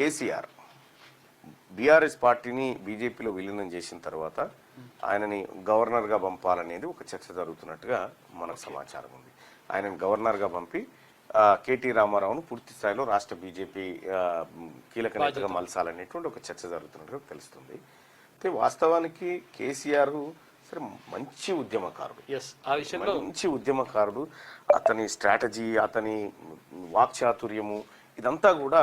KCR BRS పార్టీని బీజేపీలో విలీనం చేసిన తర్వాత ఆయనని గవర్నర్గా పంపాలనేది ఒక చర్చ జరుగుతున్నట్టుగా మనకు సమాచారం ఉంది. ఆయనని గవర్నర్గా పంపి కేటీ రామారావును పూర్తి స్థాయిలో రాష్ట్ర బీజేపీ కీలక నేతగా మలసాలనేటువంటి ఒక చర్చ జరుగుతున్నట్టుగా తెలుస్తుంది. అయితే వాస్తవానికి కేసీఆర్ సరే మంచి ఉద్యమకారుడు. ఎస్ ఆ విషయంలో మంచి ఉద్యమకారుడు. అతని స్ట్రాటజీ అతని వాక్చాతుర్యము ఇదంతా కూడా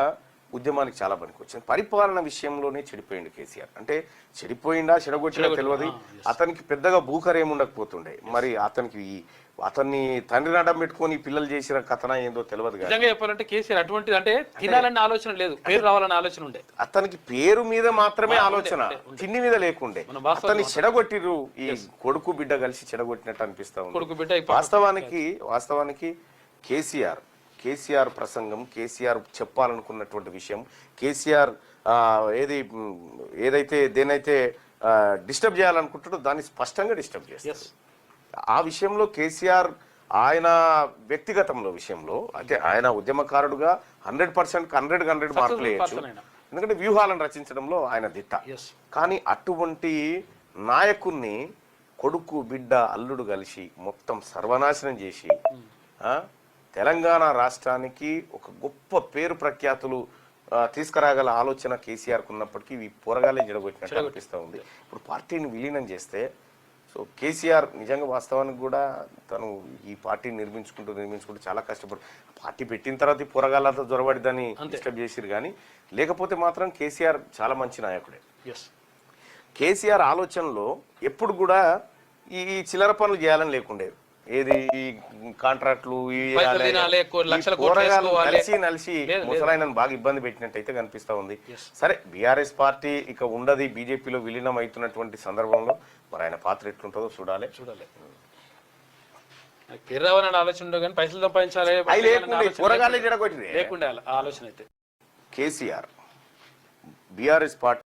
ఉద్యమానికి చాలా పనికొచ్చింది. పరిపాలన విషయంలోనే చెడిపోయిండు కేసీఆర్. అంటే చెడిపోయిందా చెడగొట్టినా తెలియదు అతనికి పెద్దగా భూకర్ ఏముండకపోతుండే. మరి అతనికి అతన్ని తండ్రి నడం పెట్టుకొని పిల్లలు చేసిన కథన ఏందో తెలియదు నిజంగా చెప్పాలంటే కేసీఆర్ అటువంటిది అంటే తినాలన్న ఆలోచన లేదు. పేరు రావాలన్న ఆలోచన ఉండే. అతనికి పేరు మీద మాత్రమే ఆలోచన. తిండి మీద లేకుండే. అతన్ని చెడగొట్టిరు ఈ కొడుకు బిడ్డ కలిసి చెడగొట్టినట్టు అనిపిస్తా ఉంది. కొడుకు బిడ్డ వాస్తవానికి వాస్తవానికి కేసీఆర్ కేసీఆర్ ప్రసంగం కేసీఆర్ చెప్పాలనుకున్నటువంటి విషయం కేసీఆర్ ఏది ఏదైతే దేనైతే డిస్టర్బ్ చేయాలనుకుంటాడో దాన్ని స్పష్టంగా డిస్టర్బ్ చేస్తారు ఆ విషయంలో కేసీఆర్ ఆయన వ్యక్తిగతంలో విషయంలో అంటే ఆయన ఉద్యమకారుడుగా హండ్రెడ్ పర్సెంట్ హండ్రెడ్ హండ్రెడ్ మార్కులు వేయచ్చు. ఎందుకంటే వ్యూహాలను రచించడంలో ఆయన దిట్ట. కానీ అటువంటి నాయకుణ్ణి కొడుకు బిడ్డ అల్లుడు కలిసి మొత్తం సర్వనాశనం చేసి ఆ, తెలంగాణ రాష్ట్రానికి ఒక గొప్ప పేరు ప్రఖ్యాతులు తీసుకురాగల ఆలోచన కేసీఆర్ ఉన్నప్పటికీ ఇవి పోరగాలే జడగొట్టినట్టు అనిపిస్తూ ఉంది. ఇప్పుడు పార్టీని విలీనం చేస్తే సో కేసీఆర్ నిజంగా వాస్తవానికి కూడా తను ఈ పార్టీని నిర్మించుకుంటూ నిర్మించుకుంటూ చాలా కష్టపడు పార్టీ పెట్టిన తర్వాత ఈ పోరగాళ్ళతో జొరబడి దాన్ని డిస్టర్బ్ చేసిరు కానీ లేకపోతే మాత్రం కేసీఆర్ చాలా మంచి నాయకుడే. కేసీఆర్ ఆలోచనలో ఎప్పుడు కూడా ఈ ఈ చిల్లర పనులు చేయాలని లేకుండేది. ఏది కాంట్రాక్ట్లు. కలిసి నలిసి. ముసలాయనను బాగా ఇబ్బంది పెట్టినట్టయితే కనిపిస్తా ఉంది. సరే బీఆర్ఎస్ పార్టీ ఇక ఉండదు బీజేపీలో విలీనం అవుతున్నటువంటి సందర్భంలో మరి ఆయన పాత్ర ఎట్లుంటుందో చూడాలి. చూడాలి. నాకు పేరు రావాలన్న ఆలోచన కానీ పైసలు సంపాదించాలి లేకుండా కూరగాయలు ఆలోచన అయితే. KCR BRS party